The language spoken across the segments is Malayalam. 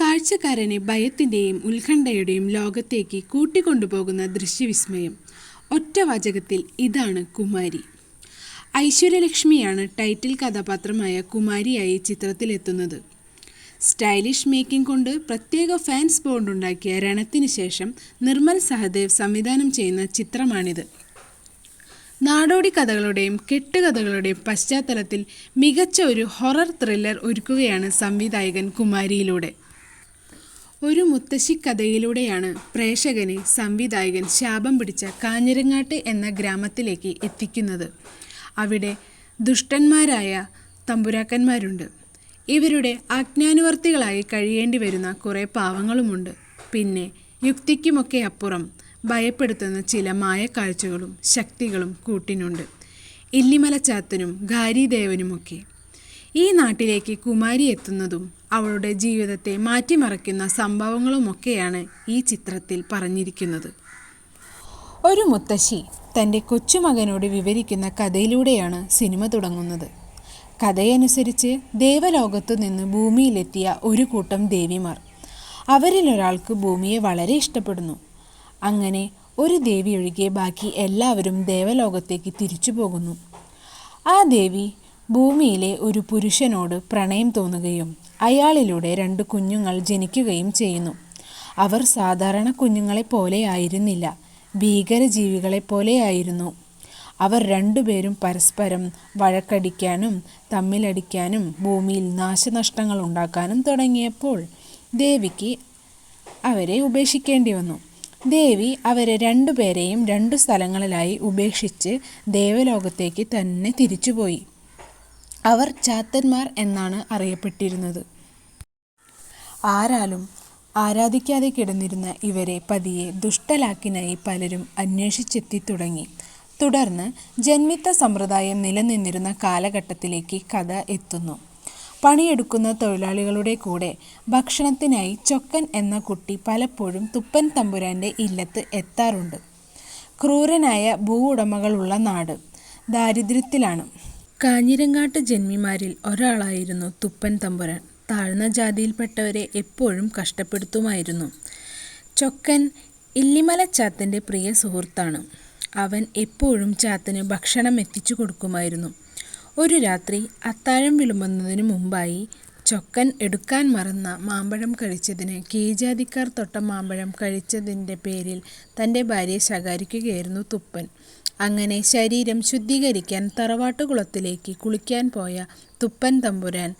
കാഴ്ചക്കാരനെ ഭയത്തിന്റെയും ഉത്കണ്ഠയുടെയും ലോകത്തേക്ക് കൂട്ടിക്കൊണ്ടുപോകുന്ന ദൃശ്യവിസ്മയം. ഒറ്റ വാചകത്തിൽ ഇതാണ് കുമാരി. ഐശ്വര്യലക്ഷ്മിയാണ് ടൈറ്റിൽ കഥാപാത്രമായ കുമാരിയായി ചിത്രത്തിലെത്തുന്നത്. സ്റ്റൈലിഷ് മേക്കിംഗ് കൊണ്ട് പ്രത്യേക ഫാൻസ് ബോണ്ട് ഉണ്ടാക്കിയ രണത്തിന് ശേഷം നിർമ്മൽ സഹദേവ് സംവിധാനം ചെയ്യുന്ന ചിത്രമാണിത്. നാടോടി കഥകളുടെയും കെട്ടുകഥകളുടെയും പശ്ചാത്തലത്തിൽ മികച്ച ഒരു ഹൊറർ ത്രില്ലർ ഒരുക്കുകയാണ് സംവിധായകൻ കുമാരിയിലൂടെ. ഒരു മുത്തശ്ശി കഥയിലൂടെയാണ് പ്രേക്ഷകനെ സംവിധായകൻ ശാപം പിടിച്ച കാഞ്ഞിരങ്ങാട്ട് എന്ന ഗ്രാമത്തിലേക്ക് എത്തിക്കുന്നത്. അവിടെ ദുഷ്ടന്മാരായ തമ്പുരാക്കന്മാരുണ്ട്. ഇവരുടെ ആജ്ഞാനുവർത്തികളായി കഴിയേണ്ടി വരുന്ന കുറേ പാവങ്ങളുമുണ്ട്. പിന്നെ യുക്തിക്കുമൊക്കെ അപ്പുറം ഭയപ്പെടുത്തുന്ന ചില മായക്കാഴ്ചകളും ശക്തികളും കൂട്ടിനുണ്ട്. ഇല്ലിമലച്ചാത്തനും ഗാരിദേവനുമൊക്കെ. ഈ നാട്ടിലേക്ക് കുമാരി എത്തുന്നതും അവളുടെ ജീവിതത്തെ മാറ്റിമറിക്കുന്ന സംഭവങ്ങളുമൊക്കെയാണ് ഈ ചിത്രത്തിൽ പറഞ്ഞിരിക്കുന്നത്. ഒരു മുത്തശ്ശി തന്റെ കൊച്ചുമകനോട് വിവരിക്കുന്ന കഥയിലൂടെയാണ് സിനിമ തുടങ്ങുന്നത്. കഥയനുസരിച്ച് ദേവലോകത്തു നിന്ന് ഭൂമിയിലെത്തിയ ഒരു കൂട്ടം ദേവിമാർ. അവരിലൊരാൾക്ക് ഭൂമിയെ വളരെ ഇഷ്ടപ്പെടുന്നു. അങ്ങനെ ഒരു ദേവി ഒഴികെ ബാക്കി എല്ലാവരും ദേവലോകത്തേക്ക് തിരിച്ചു പോകുന്നു. ആ ദേവി ഭൂമിയിലെ ഒരു പുരുഷനോട് പ്രണയം തോന്നുകയും അയാളിലൂടെ രണ്ട് കുഞ്ഞുങ്ങൾ ജനിക്കുകയും ചെയ്യുന്നു. അവർ സാധാരണ കുഞ്ഞുങ്ങളെ പോലെ ആയിരുന്നില്ല. ഭീകരജീവികളെ പോലെയായിരുന്നു അവർ രണ്ടുപേരും പരസ്പരം വഴക്കടിക്കാനും തമ്മിലടിക്കാനും ഭൂമിയിൽ നാശനഷ്ടങ്ങൾ ഉണ്ടാക്കാനും തുടങ്ങിയപ്പോൾ ദേവിക്ക് അവരെ ഉപേക്ഷിക്കേണ്ടി വന്നു. ദേവി അവരെ രണ്ടുപേരെയും രണ്ടു സ്ഥലങ്ങളിലായി ഉപേക്ഷിച്ച് ദേവലോകത്തേക്ക് തന്നെ തിരിച്ചുപോയി. അവർ ചാത്തന്മാർ എന്നാണ് അറിയപ്പെട്ടിരുന്നത്. ആരാലും ആരാധിക്കാതെ കിടന്നിരുന്ന ഇവരെ പതിയെ ദുഷ്ടലാക്കിനായി പലരും അന്വേഷിച്ചെത്തി തുടങ്ങി തുടർന്ന് ജന്മിത്ത സമ്പ്രദായം നിലനിന്നിരുന്ന കാലഘട്ടത്തിലേക്ക് കഥ എത്തുന്നു. പണിയെടുക്കുന്ന തൊഴിലാളികളുടെ കൂടെ ഭക്ഷണത്തിനായി ചൊക്കൻ എന്ന കുട്ടി പലപ്പോഴും തുപ്പൻ തമ്പുരാന്റെ ഇല്ലത്ത് എത്താറുണ്ട്. ക്രൂരനായ ഭൂ ഉടമകളുള്ള നാട് ദാരിദ്ര്യത്തിലാണ്. കാഞ്ഞിരങ്ങാട്ട് ജന്മിമാരിൽ ഒരാളായിരുന്നു തുപ്പൻ തമ്പുരാൻ. താഴ്ന്ന ജാതിയിൽപ്പെട്ടവരെ എപ്പോഴും കഷ്ടപ്പെടുത്തുമായിരുന്നു. ചൊക്കൻ ഇല്ലിമല ചാത്തന്റെ പ്രിയ സുഹൃത്താണ്. അവൻ എപ്പോഴും ചാത്തന് ഭക്ഷണം എത്തിച്ചു കൊടുക്കുമായിരുന്നു. ഒരു രാത്രി അത്താഴം വിളുമ്പുന്നതിന് മുമ്പായി ചൊക്കൻ എടുക്കാൻ മറന്ന മാമ്പഴം കഴിച്ചതിന് കീഴ്ജാതിക്കാർ തൊട്ട മാമ്പഴം കഴിച്ചതിന്റെ പേരിൽ തന്റെ ഭാര്യയെ ശകാരിക്കുകയായിരുന്നു തുപ്പൻ. അങ്ങനെ ശരീരം ശുദ്ധീകരിക്കാൻ തറവാട്ടുകുളത്തിലേക്ക് കുളിക്കാൻ പോയ തുപ്പൻ തമ്പുരാൻ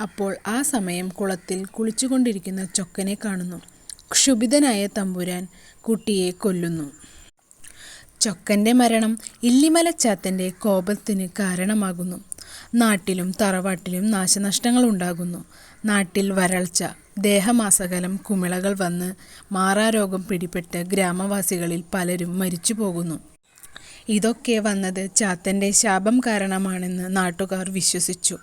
അപ്പോൾ ആ സമയം കുളത്തിൽ കുളിച്ചുകൊണ്ടിരിക്കുന്ന ചൊക്കനെ കാണുന്നു. ക്ഷുഭിതനായ തമ്പുരാൻ കുട്ടിയെ കൊല്ലുന്നു. ചൊക്കന്റെ മരണം ഇല്ലിമലച്ചാത്തന്റെ കോപത്തിന് കാരണമാകുന്നു. നാട്ടിലും തറവാട്ടിലും നാശനഷ്ടങ്ങൾ ഉണ്ടാകുന്നു. നാട്ടിൽ വരൾച്ച ദേഹമാസകലം കുമിളകൾ വന്ന് മാറാരോഗം പിടിപെട്ട് ഗ്രാമവാസികളിൽ പലരും മരിച്ചു പോകുന്നു ഇതൊക്കെ വന്നത് ചാത്തന്റെ ശാപം കാരണമാണെന്ന് നാട്ടുകാർ വിശ്വസിച്ചു.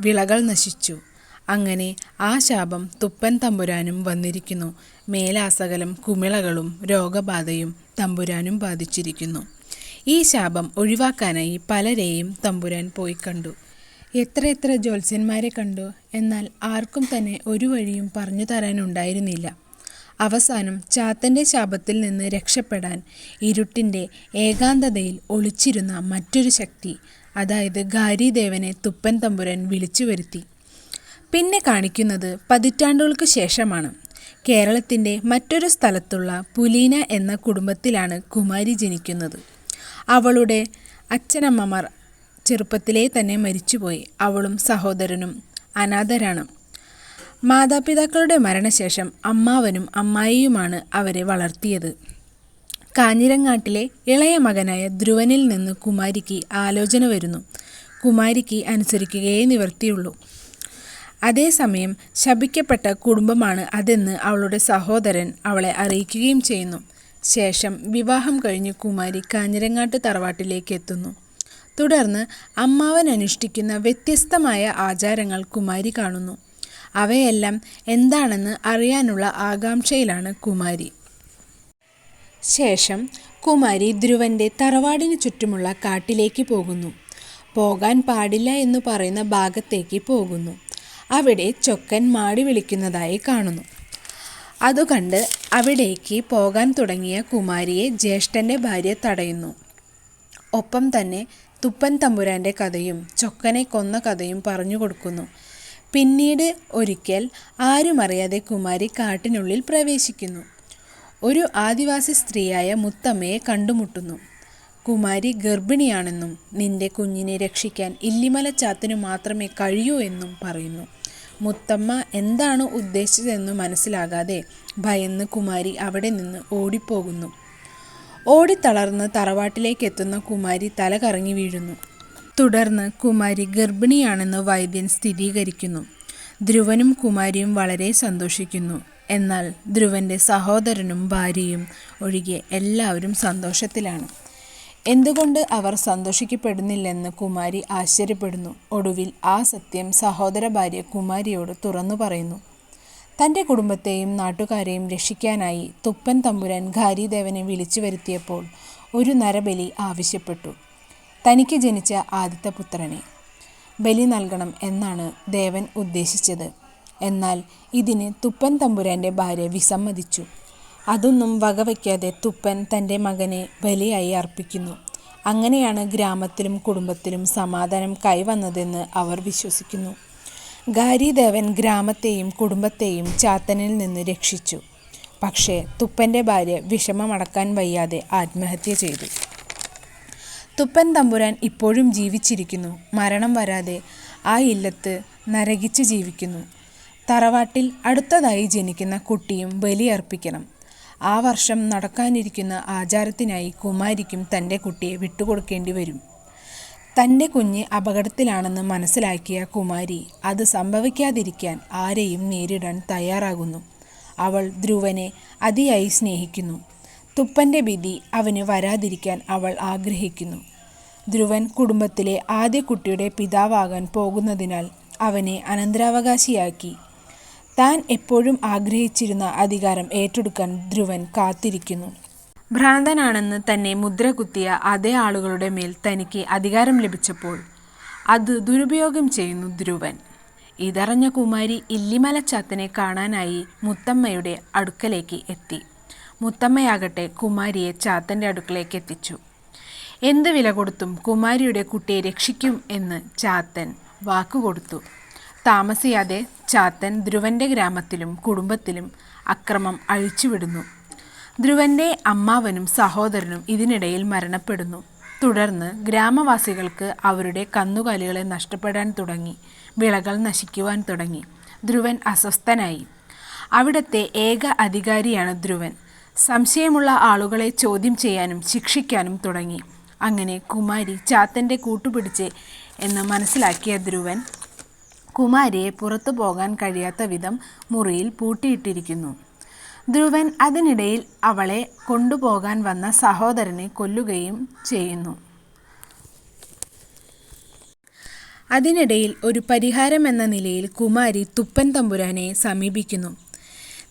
വിളകൾ നശിച്ചു. അങ്ങനെ ആ ശാപം തുപ്പൻ തമ്പുരാനും വന്നിരിക്കുന്നു. മേലാസകലം കുമിളകളും രോഗബാധയും തമ്പുരാനും ബാധിച്ചിരിക്കുന്നു. ഈ ശാപം ഒഴിവാക്കാനായി പലരെയും തമ്പുരാൻ പോയി കണ്ടു. എത്ര എത്ര ജ്യോത്സ്യന്മാരെ കണ്ടു? എന്നാൽ ആർക്കും തന്നെ ഒരു വഴിയും പറഞ്ഞു തരാനുണ്ടായിരുന്നില്ല. അവസാനം ചാത്തന്റെ ശാപത്തിൽ നിന്ന് രക്ഷപ്പെടാൻ ഇരുട്ടിന്റെ ഏകാന്തതയിൽ ഒളിച്ചിരുന്ന മറ്റൊരു ശക്തി അതായത് ഗാരിദേവനെ തുപ്പൻ തമ്പുരൻ വിളിച്ചു വരുത്തി. പിന്നെ കാണിക്കുന്നത് പതിറ്റാണ്ടുകൾക്ക് ശേഷമാണ്. കേരളത്തിന്റെ മറ്റൊരു സ്ഥലത്തുള്ള പുലീന എന്ന കുടുംബത്തിലാണ് കുമാരി ജനിക്കുന്നത്. അവളുടെ അച്ഛനമ്മമാർ ചെറുപ്പത്തിലേ തന്നെ മരിച്ചുപോയി. അവളും സഹോദരനും അനാഥരാണ്. മാതാപിതാക്കളുടെ മരണശേഷം അമ്മാവനും അമ്മായിയുമാണ് അവരെ വളർത്തിയത്. കാഞ്ഞിരങ്ങാട്ടിലെ ഇളയ മകനായ ധ്രുവനിൽ നിന്ന് കുമാരിക്ക് ആലോചന വരുന്നു. കുമാരിക്ക് അനുസരിക്കുകയേ നിവർത്തിയുള്ളൂ. അതേസമയം ശപിക്കപ്പെട്ട കുടുംബമാണ് അതെന്ന് അവളുടെ സഹോദരൻ അവളെ അറിയിക്കുകയും ചെയ്യുന്നു. ശേഷം വിവാഹം കഴിഞ്ഞ് കുമാരി കാഞ്ഞിരങ്ങാട്ട് തറവാട്ടിലേക്ക് എത്തുന്നു. തുടർന്ന് അമ്മാവൻ അനുഷ്ഠിക്കുന്ന വ്യത്യസ്തമായ ആചാരങ്ങൾ കുമാരി കാണുന്നു. അവയെല്ലാം എന്താണെന്ന് അറിയാനുള്ള ആകാംക്ഷയിലാണ് കുമാരി. ശേഷം കുമാരി ധ്രുവന്റെ തറവാടിന് ചുറ്റുമുള്ള കാട്ടിലേക്ക് പോകുന്നു. പോകാൻ പാടില്ല എന്ന് പറയുന്ന ഭാഗത്തേക്ക് പോകുന്നു. അവിടെ ചൊക്കൻ മാടി വിളിക്കുന്നതായി കാണുന്നു. അതുകണ്ട് അവിടേക്ക് പോകാൻ തുടങ്ങിയ കുമാരിയെ ജ്യേഷ്ഠന്റെ ഭാര്യ തടയുന്നു. ഒപ്പം തന്നെ തുപ്പൻ തമ്പുരാന്റെ കഥയും ചൊക്കനെ കൊന്ന കഥയും പറഞ്ഞു കൊടുക്കുന്നു. പിന്നീട് ഒരിക്കൽ ആരുമറിയാതെ കുമാരി കാട്ടിനുള്ളിൽ പ്രവേശിക്കുന്നു. ഒരു ആദിവാസി സ്ത്രീയായ മുത്തമ്മയെ കണ്ടുമുട്ടുന്നു. കുമാരി ഗർഭിണിയാണെന്നും നിന്റെ കുഞ്ഞിനെ രക്ഷിക്കാൻ ഇല്ലിമല ചാത്തിനു മാത്രമേ കഴിയൂ എന്നും പറയുന്നു. മുത്തമ്മ എന്താണ് ഉദ്ദേശിച്ചതെന്ന് മനസ്സിലാകാതെ ഭയന്ന് കുമാരി അവിടെ നിന്ന് ഓടിപ്പോകുന്നു. ഓടിത്തളർന്ന് തറവാട്ടിലേക്ക് എത്തുന്ന കുമാരി തലകറങ്ങി വീഴുന്നു. തുടർന്ന് കുമാരി ഗർഭിണിയാണെന്ന് വൈദ്യൻ സ്ഥിരീകരിക്കുന്നു. ധ്രുവനും കുമാരിയും വളരെ സന്തോഷിക്കുന്നു. എന്നാൽ ധ്രുവന്റെ സഹോദരനും ഭാര്യയും ഒഴികെ എല്ലാവരും സന്തോഷത്തിലാണ്. എന്തുകൊണ്ട് അവർ സന്തോഷിക്കപ്പെടുന്നില്ലെന്ന് കുമാരി ആശ്ചര്യപ്പെടുന്നു. ഒടുവിൽ ആ സത്യം സഹോദര ഭാര്യ കുമാരിയോട് തുറന്നു പറയുന്നു. തന്റെ കുടുംബത്തെയും നാട്ടുകാരെയും രക്ഷിക്കാനായി തുപ്പൻ തമ്പുരാൻ ഘാരിദേവനെ വിളിച്ചു വരുത്തിയപ്പോൾ ഒരു നരബലി ആവശ്യപ്പെട്ടു. തനിക്ക് ജനിച്ച ആദ്യത്തെ പുത്രനെ. ബലി നൽകണം എന്നാണ് ദേവൻ ഉദ്ദേശിച്ചത്. എന്നാൽ ഇതിന് തുപ്പൻ തമ്പുരാന്റെ ഭാര്യ വിസമ്മതിച്ചു. അതൊന്നും വകവയ്ക്കാതെ തുപ്പൻ തന്റെ മകനെ ബലിയായി അർപ്പിക്കുന്നു. അങ്ങനെയാണ് ഗ്രാമത്തിലും കുടുംബത്തിലും സമാധാനം കൈവന്നതെന്ന് അവർ വിശ്വസിക്കുന്നു. ഗാരിദേവൻ ഗ്രാമത്തെയും കുടുംബത്തെയും ചാത്തനിൽ നിന്ന് രക്ഷിച്ചു. പക്ഷേ തുപ്പന്റെ ഭാര്യ വിഷമമടക്കാൻ വയ്യാതെ ആത്മഹത്യ ചെയ്തു. തുപ്പൻ തമ്പുരാൻ ഇപ്പോഴും ജീവിച്ചിരിക്കുന്നു. മരണം വരാതെ ആ ഇല്ലത്ത് നരകിച്ച് ജീവിക്കുന്നു. തറവാട്ടിൽ അടുത്തതായി ജനിക്കുന്ന കുട്ടിയും ബലിയർപ്പിക്കണം ആ വർഷം നടക്കാനിരിക്കുന്ന ആചാരത്തിനായി കുമാരിക്കും തന്റെ കുട്ടിയെ വിട്ടുകൊടുക്കേണ്ടി വരും. തന്റെ കുഞ്ഞ് അപകടത്തിലാണെന്ന് മനസ്സിലാക്കിയ കുമാരി അത് സംഭവിക്കാതിരിക്കാൻ ആരെയും നേരിടാൻ തയ്യാറാകുന്നു. അവൾ ധ്രുവനെ അതിയായി സ്നേഹിക്കുന്നു. തുപ്പന്റെ വിധി അവന് വരാതിരിക്കാൻ അവൾ ആഗ്രഹിക്കുന്നു. ധ്രുവൻ കുടുംബത്തിലെ ആദ്യ കുട്ടിയുടെ പിതാവാകാൻ പോകുന്നതിനാൽ അവനെ അനന്തരാവകാശിയാക്കി. താൻ എപ്പോഴും ആഗ്രഹിച്ചിരുന്ന അധികാരം ഏറ്റെടുക്കാൻ ധ്രുവൻ കാത്തിരിക്കുന്നു. ഭ്രാന്തനാണെന്ന് തന്നെ മുദ്ര കുത്തിയ അതേ ആളുകളുടെ മേൽ തനിക്ക് അധികാരം ലഭിച്ചപ്പോൾ അത് ദുരുപയോഗം ചെയ്യുന്നു ധ്രുവൻ. ഇതറിഞ്ഞ കുമാരി ഇല്ലിമലച്ചാത്തനെ കാണാനായി മുത്തമ്മയുടെ അടുക്കലേക്ക് എത്തി. മുത്തമ്മയാകട്ടെ കുമാരിയെ ചാത്തന്റെ അടുക്കളേക്ക് എത്തിച്ചു. എന്ത് വില കൊടുത്തും കുമാരിയുടെ കുട്ടിയെ രക്ഷിക്കും എന്ന് ചാത്തൻ വാക്കുകൊടുത്തു. താമസിയാതെ ചാത്തൻ ധ്രുവന്റെ ഗ്രാമത്തിലും കുടുംബത്തിലും അക്രമം അഴിച്ചുവിടുന്നു. ധ്രുവന്റെ അമ്മാവനും സഹോദരനും ഇതിനിടയിൽ മരണപ്പെടുന്നു. തുടർന്ന് ഗ്രാമവാസികൾക്ക് അവരുടെ കന്നുകാലികളെ നഷ്ടപ്പെടാൻ തുടങ്ങി. വിളകൾ നശിക്കുവാൻ തുടങ്ങി. ധ്രുവൻ അസ്വസ്ഥനായി. അവിടത്തെ ഏക അധികാരിയാണ് ധ്രുവൻ. സംശയമുള്ള ആളുകളെ ചോദ്യം ചെയ്യാനും ശിക്ഷിക്കാനും തുടങ്ങി. അങ്ങനെ കുമാരി ചാത്തന്റെ കൂട്ടുപിടിച്ച് എന്ന് മനസ്സിലാക്കിയ ധ്രുവൻ കുമാരിയെ പുറത്തു പോകാൻ കഴിയാത്ത വിധം മുറിയിൽ പൂട്ടിയിട്ടിരിക്കുന്നു. ധ്രുവൻ അതിനിടയിൽ അവളെ കൊണ്ടുപോകാൻ വന്ന സഹോദരനെ കൊല്ലുകയും ചെയ്യുന്നു. അതിനിടയിൽ ഒരു പരിഹാരമെന്ന നിലയിൽ കുമാരി തുപ്പൻ തമ്പുരാനെ സമീപിക്കുന്നു.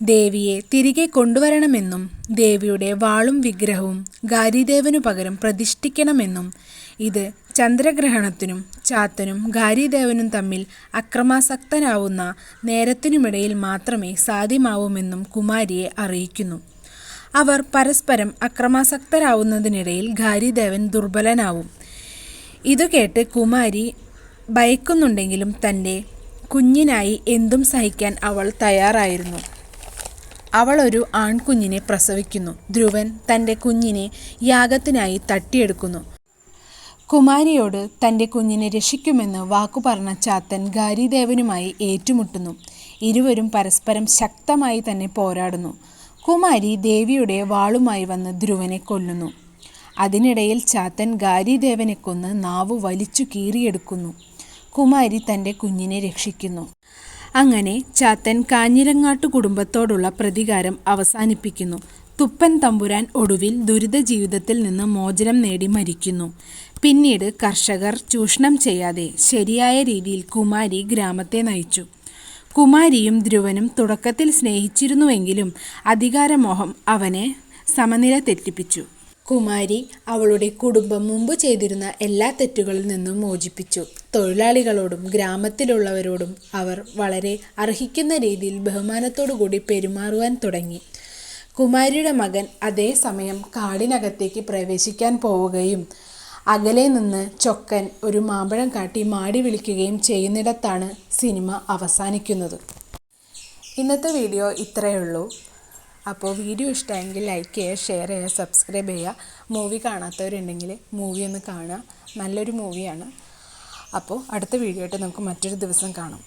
ദേവിയെ തിരികെ കൊണ്ടുവരണമെന്നും ദേവിയുടെ വാളും വിഗ്രഹവും ഗാരിദേവനു പകരം പ്രതിഷ്ഠിക്കണമെന്നും ഇത് ചന്ദ്രഗ്രഹണത്തിനും ചാത്തനും ഗാരിദേവനും തമ്മിൽ അക്രമാസക്തനാവുന്ന നേരത്തിനുമിടയിൽ മാത്രമേ സാധ്യമാവുമെന്നും കുമാരിയെ അറിയിക്കുന്നു. അവർ പരസ്പരം അക്രമാസക്തരാവുന്നതിനിടയിൽ ഗാരിദേവൻ ദുർബലനാവും. ഇതു കേട്ട് കുമാരി ഭയക്കുന്നുണ്ടെങ്കിലും തന്റെ കുഞ്ഞിനായി എന്തും സഹിക്കാൻ അവൾ തയ്യാറായിരുന്നു. അവൾ ഒരു ആൺകുഞ്ഞിനെ പ്രസവിക്കുന്നു. ധ്രുവൻ തന്റെ കുഞ്ഞിനെ യാഗത്തിനായി തട്ടിയെടുക്കുന്നു. കുമാരിയോട് തന്റെ കുഞ്ഞിനെ രക്ഷിക്കുമെന്ന് വാക്കു പറഞ്ഞ ചാത്തൻ ഗാരിദേവനുമായി ഏറ്റുമുട്ടുന്നു. ഇരുവരും പരസ്പരം ശക്തമായി തന്നെ പോരാടുന്നു. കുമാരി ദേവിയുടെ വാളുമായി വന്ന് ധ്രുവനെ കൊല്ലുന്നു. അതിനിടയിൽ ചാത്തൻ ഗാരിദേവനെ കൊന്ന് നാവ് വലിച്ചു കീറിയെടുക്കുന്നു. കുമാരി തന്റെ കുഞ്ഞിനെ രക്ഷിക്കുന്നു. അങ്ങനെ ചാത്തൻ കാഞ്ഞിരങ്ങാട്ടു കുടുംബത്തോടുള്ള പ്രതികാരം അവസാനിപ്പിക്കുന്നു. തുപ്പൻ തമ്പുരാൻ ഒടുവിൽ ദുരിത ജീവിതത്തിൽ നിന്ന് മോചനം നേടി മരിക്കുന്നു. പിന്നീട് കർഷകർ ചൂഷണം ചെയ്യാതെ ശരിയായ രീതിയിൽ കുമാരി ഗ്രാമത്തെ നയിച്ചു. കുമാരിയും ധ്രുവനും തുടക്കത്തിൽ സ്നേഹിച്ചിരുന്നുവെങ്കിലും അധികാരമോഹം അവനെ സമനില തെറ്റിപ്പിച്ചു. കുമാരി അവളുടെ കുടുംബം മുമ്പ് ചെയ്തിരുന്ന എല്ലാ തെറ്റുകളിൽ നിന്നും മോചിപ്പിച്ചു. തൊഴിലാളികളോടും ഗ്രാമത്തിലുള്ളവരോടും അവർ വളരെ അർഹിക്കുന്ന രീതിയിൽ ബഹുമാനത്തോടുകൂടി പെരുമാറുവാൻ തുടങ്ങി. കുമാരിയുടെ മകൻ അതേസമയം കാടിനകത്തേക്ക് പ്രവേശിക്കാൻ പോവുകയും അകലെ നിന്ന് ചൊക്കൻ ഒരു മാമ്പഴം കാട്ടി മാടി വിളിക്കുകയും ചെയ്യുന്നിടത്താണ് സിനിമ അവസാനിക്കുന്നത്. ഇന്നത്തെ വീഡിയോ ഇത്രയേ ഉള്ളൂ. അപ്പോൾ വീഡിയോ ഇഷ്ടമായെങ്കിൽ ലൈക്ക് ചെയ്യുക ഷെയർ ചെയ്യുക സബ്സ്ക്രൈബ് ചെയ്യുക. മൂവി കാണാത്തവരുണ്ടെങ്കിൽ മൂവി ഒന്ന് കാണുക. നല്ലൊരു മൂവിയാണ് അപ്പോൾ അടുത്ത വീഡിയോ ആയിട്ട് നമുക്ക് മറ്റൊരു ദിവസം കാണാം.